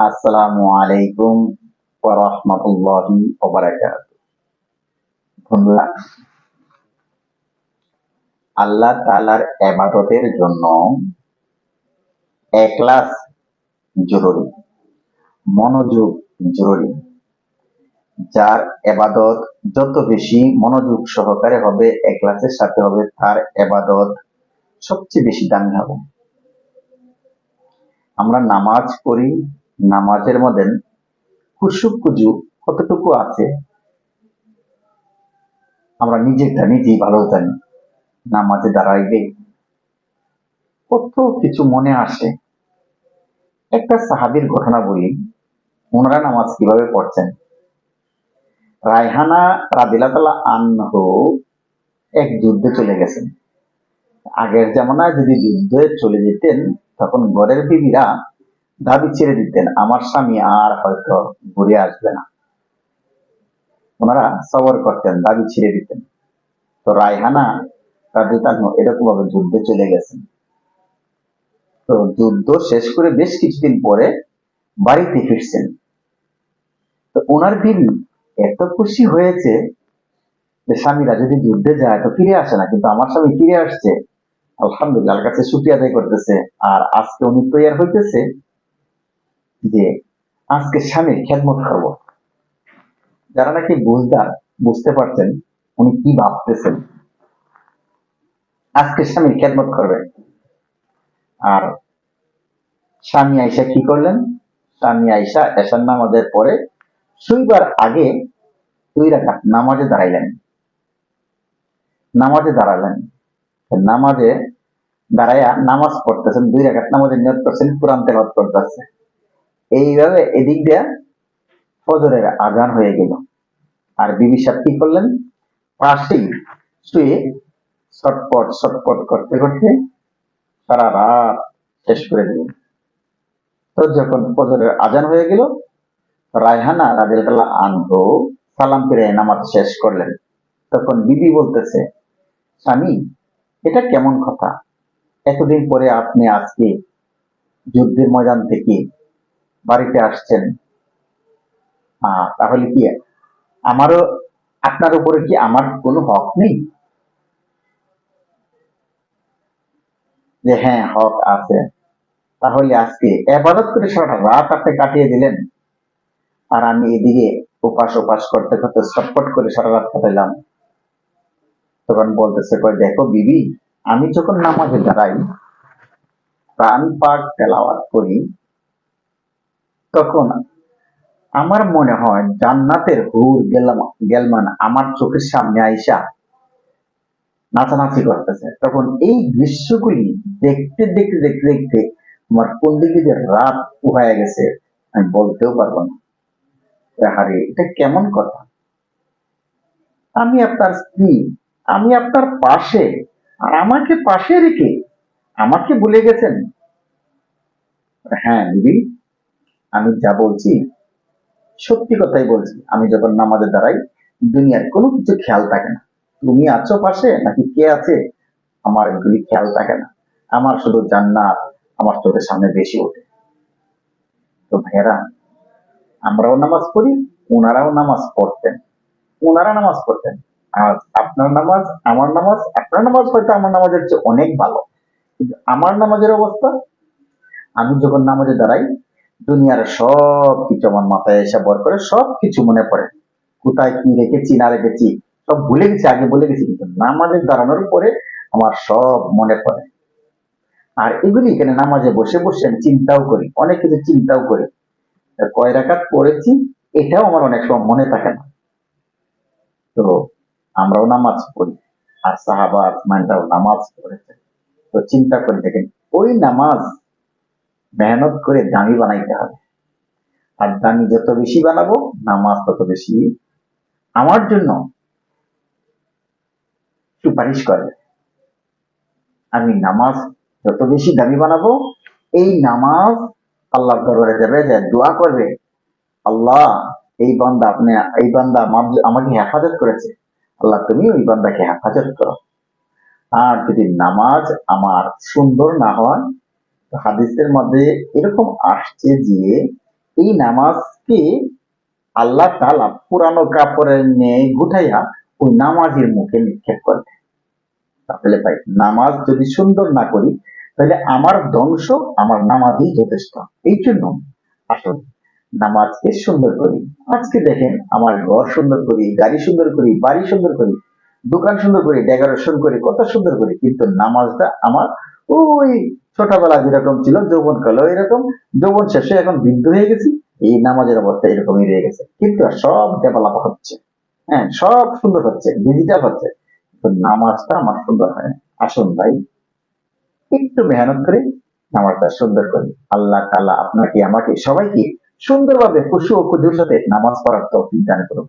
আসসালামু আলাইকুম ওয়া রাহমাতুল্লাহি ওয়া বারাকাতুহু বন্ধুরা, আল্লাহ তাআলার ইবাদতের জন্য এখলাস জরুরি, মনোযোগ জরুরি, যার এবাদত যত বেশি মনোযোগ সহকারে হবে এখলাসের সাথে হবে, তার এবাদত সবচেয়ে বেশি দামি হবে। আমরা নামাজ পড়ি নামাজের মধ্যে কুসুক কুজু কতটুকু আছে? আমরা নিজেরটা নিজেই ভালো জানি, নামাজে দাঁড়াইবে কত কিছু মনে আসে। একটা সাহাবির ঘটনা বলি, ওনারা নামাজ কীভাবে পড়ছেন? রায়হানা রাদিলাতালা আনহু এক যুদ্ধে চলে গেছেন। আগের জামানায় যদি যুদ্ধে চলে যেতেন, তখন ঘরের বিবিরা দাবি ছেড়ে দিতেন, আমার স্বামী আর হয়তো ঘুরে আসবে না। ওনারা সবর করতেন, দাবি ছেড়ে দিতেন। তো রায়হানা রাজু এরকম ভাবে যুদ্ধে চলে গেছেন। তো যুদ্ধ শেষ করে বেশ কিছুদিন পরে বাড়িতে ফিরছেন। তো ওনার বিবি এত খুশি হয়েছে যে স্বামীরা যদি যুদ্ধে যায় তো ফিরে আসে না, কিন্তু আমার স্বামী ফিরে আসছে। আলহামদুলিল্লাহ কাছে ছুটি আদায় করতেছে। আর আজকে উনি তৈয়ার হইতেছে যে আজকে স্বামীর খেদমত করব। যারা নাকি বুঝদার, বুঝতে পারছেন উনি কি ভাবতেছেন। আজকে স্বামীর খেদমত করবেন আর স্বামী আইসা কি করলেন? স্বামী আইসা এসার নামাজের পরে শুইবার আগে দুই রাখা নামাজে দাঁড়াইলেন। নামাজে দাঁড়ালেন। নামাজে দাঁড়াইয়া নামাজ পড়তেছেন, দুই রাখাত নামাজে নিয়োগ করছেন, কোরআন তেলাওয়াত করতেছে। এইভাবে এদিক দিয়ে ফজরের আজান হয়ে গেল। আর বিবি সাহেব কি করলেন? পাশেই শুয়ে ছটপট ছটপট করতে করতে সারা রাত শেষ করে দিলেন। তো যখন ফজরের আজান হয়ে গেল, রায়হানা রাজিয়াল্লাহ আনহু সালাম ফিরে নামাজ শেষ করলেন। তখন বিবি বলতেছে, স্বামী, এটা কেমন কথা? এতদিন পরে আপনি আজকে যুদ্ধের ময়দান থেকে বাড়িতে আসছেন তাহলে কি আমারও, আপনার উপরে কি আমার কোনো হক নেই? যে হ্যাঁ হক আছে। তাহলে আজকে এবাদত করে সারা রাত আপনি কাটিয়ে দিলেন। আর আমি এদিকে উপাস উপাস করতে করতে ছটপট করে সারা রাত কাটাইলাম। তখন বলতেছে, কয়, দেখো বিবি, আমি যখন নামাজে দাঁড়াই প্রাণ পাক তেলাওয়াত করি তখন আমার মনে হয় জান্নাতের হুর গেলমান আমার চোখের সামনে আইসা নাচানাচি করতেছে। তখন এই দৃশ্যগুলি দেখতে দেখতে দেখতে দেখতে আমার কোন দিকে যে রাত উহায় গেছে, আমি বলতেও পারব না। আরে এটা কেমন কথা? আমি আপনার স্ত্রী, আমি আপনার পাশে, আর আমাকে পাশে রেখে আমাকে ভুলে গেছেন? হ্যাঁ দিদি। আমি যা বলছি, সত্যি কথাই বলছি, আমি যখন নামাজে দাঁড়াই, দুনিয়ার কোনো কিছু খেয়াল থাকে না। তুমি আছো পাশে নাকি কে আছে? আমার এগুলি খেয়াল থাকে না। আমার শুধু জান্নাত, আমার চোখের সামনে বেশি ওঠে। তো ভাইয়েরা, আমরাও নামাজ পড়ি ওনারাও নামাজ পড়তেন। ওনারা নামাজ পড়তেন। আর আপনার নামাজ, আমার নামাজ, আপনার নামাজ হয়তো আমার নামাজের চেয়ে অনেক ভালো। কিন্তু আমার নামাজের অবস্থা, আমি যখন নামাজে দাঁড়াই দুনিয়ার সব কিছু আমার মাথায় এসে বর করে, সব কিছু মনে পড়ে। কোথায় কি রেখেছি, না রেখেছি, সব ভুলে গেছি, আগে বলে গেছি, কিন্তু নামাজে দাঁড়ানোর পরে আমার সব মনে পড়ে। আর এগুলি এখানে নামাজে বসে বসে আমি চিন্তাও করি, অনেক কিছু চিন্তাও করি। কয় রাকাত পড়েছি, এটাও আমার অনেক সময় মনে থাকে না। তো আমরাও নামাজ পড়ি, আর সাহাবা আসমানটাও নামাজ পড়েছে। তো চিন্তা করে দেখেন, ওই নামাজ মেহনত করে দামি বানাইতে হবে। আর দামি যত বেশি বানাবো, নামাজ তত বেশি আমার জন্য সুপারিশ করবে আমি নামাজ যত বেশি দামি বানাবো, এই নামাজ আল্লাহ দরবারে যাবে, যে দোয়া করবে, আল্লাহ, এই বান্দা আপনি, এই বান্দা আমাকে হেফাজত করেছে। আল্লাহ, তুমি ওই বান্দাকে হেফাজত করো। আর যদি নামাজ আমার সুন্দর না হয় হাদিসের মধ্যে এরকম আসছে যে, এই নামাজকে আল্লাহ তালা পুরানো কাপড়ের ন্যায় গুঠাইয়া ওই নামাজের মুখে নিক্ষেপ করবে তাহলে ভাই, নামাজ যদি সুন্দর না করি, তাহলে আমার ধ্বংস, আমার নামাজই যথেষ্ট। এই জন্য আসুন, নামাজকে সুন্দর করি। আজকে দেখেন, আমার ঘর সুন্দর করি, গাড়ি সুন্দর করি, বাড়ি সুন্দর করি। দোকান সুন্দর করি ডেকোরেশন করি, কত সুন্দর করি, কিন্তু নামাজটা আমার ওই ছোটবেলা যেরকম ছিল, যৌবন কালে এরকম, যৌবন শেষে এখন বৃদ্ধ হয়ে গেছি, এই নামাজের অবস্থা এরকমই রয়ে গেছে। কিন্তু সব ডেভেলপ হচ্ছে। হ্যাঁ সব সুন্দর হচ্ছে ডিজিটাল হচ্ছে। নামাজটা আমার সুন্দর হয়। আসুন ভাই, একটু মেহনত করে নামাজটা সুন্দর করি। আল্লাহ তাআলা আপনাকে, আমাকে সবাইকে সুন্দরভাবে খুশি ও খুশির সাথে নামাজ পড়ার তৌফিক দান করুন